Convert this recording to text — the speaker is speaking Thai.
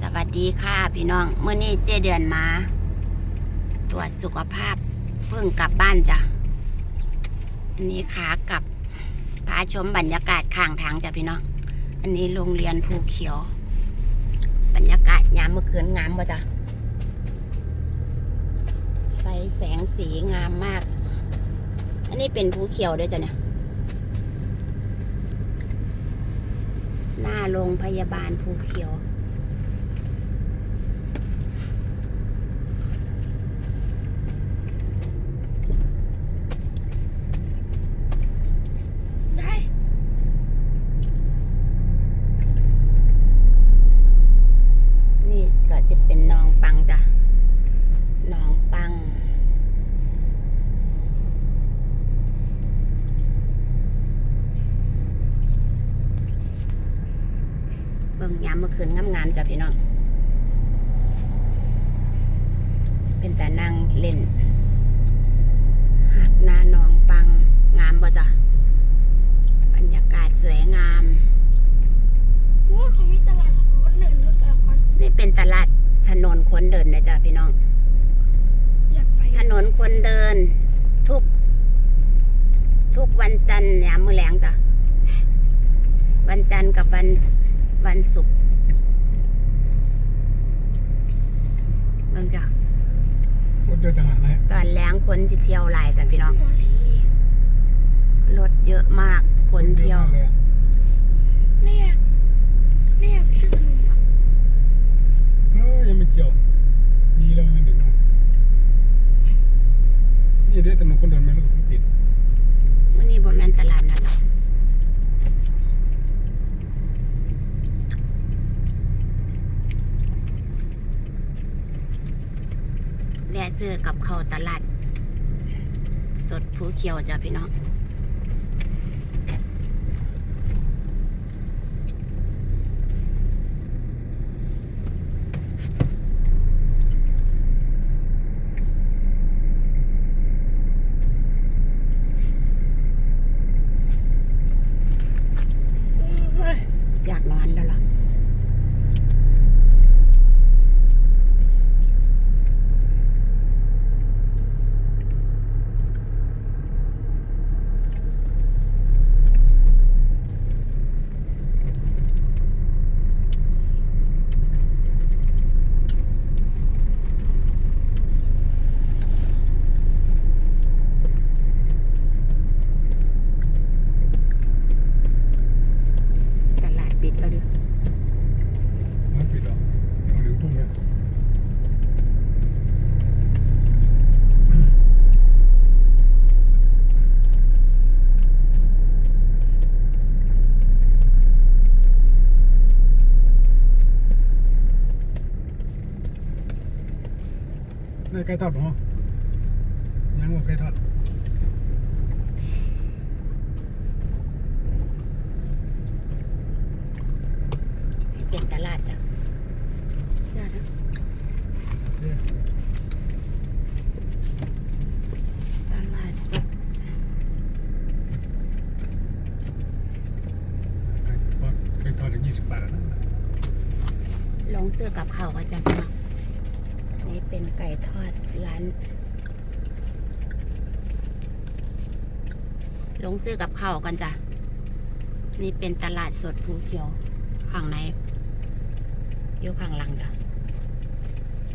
สวัสดีค่ะพี่น้องเมื่อนี้เจเดือนมา ตรวจสุขภาพเพิ่งกลับบ้านจ้ะอันนี้ขากลับพาชมบรรยากาศข้างทางจ้ะพี่น้องอันนี้โรงเรียนภูเขียว บรรยากาศยามเมื่อคืนงามป่ะจ้ะไฟแสงสีงามมาก อันนี้เป็นภูเขียวด้วยจ้ะเนี่ยหน้าโรงพยาบาลภูเขียว ได้ นี่ก็จะเป็นหนองปังจ้ะหนองปัง เบิ่งยามเมื่อคืนงามๆจ้ะพี่น้อง เป็นแต่นั่งเล่นหักหน้าหนองปังงามบ่จ้ะบรรยากาศสวยงามว่าเขามีตลาดคนหนึ่งรถแต่ละคนนี่เป็นตลาดถนนคนเดินนะจ๊ะพี่น้องอยากไปถนนคนเดิน ทุก ทุกวันจันทร์ยามมื้อแลงจ้ะวันจันทร์กับวัน วันศุกร์เบิ่งจ้ะรถเดินทหารนะฮะตอนแรงคนจะเที่ยวหลายจ้ะพี่น้องหัวลี่รถเยอะมากคนเที่ยวอะมากลอะเนี่ยเนี่ยซื้อขนมอะเอ้ยยังไม่เกี่ยวดีแล้วมันดึงมานี่เด้ถนนคนเดินไม่รู้สึกปิด วันนี้บ่แม่นตลาดนัดหรอกแวะ ซื้อกับเขาตลาด สดผู้เขียวจ้ะพี่น้อง อยากนอนแล้วล่ะ ตลาดปิดแล้วดิ มันปิดเหรอเอาหรือทุ่มเนี่ย ได้ไก่ทอดเหรอยังว่าไก่ทอดเป็นตลาดจ้ะจ้ะนะเนี่ยตลาดสดไก่ทอดไก่ทอดถึงยี่สิบบาทแล้วนะลงเสื้อกับเขาวก็จะมา นี่เป็นไก่ทอดร้านลงซื้อกับข้าวกันจ้ะ นี่เป็นตลาดสดภูเขียวข้างในอยู่ข้างหลังจ้ะ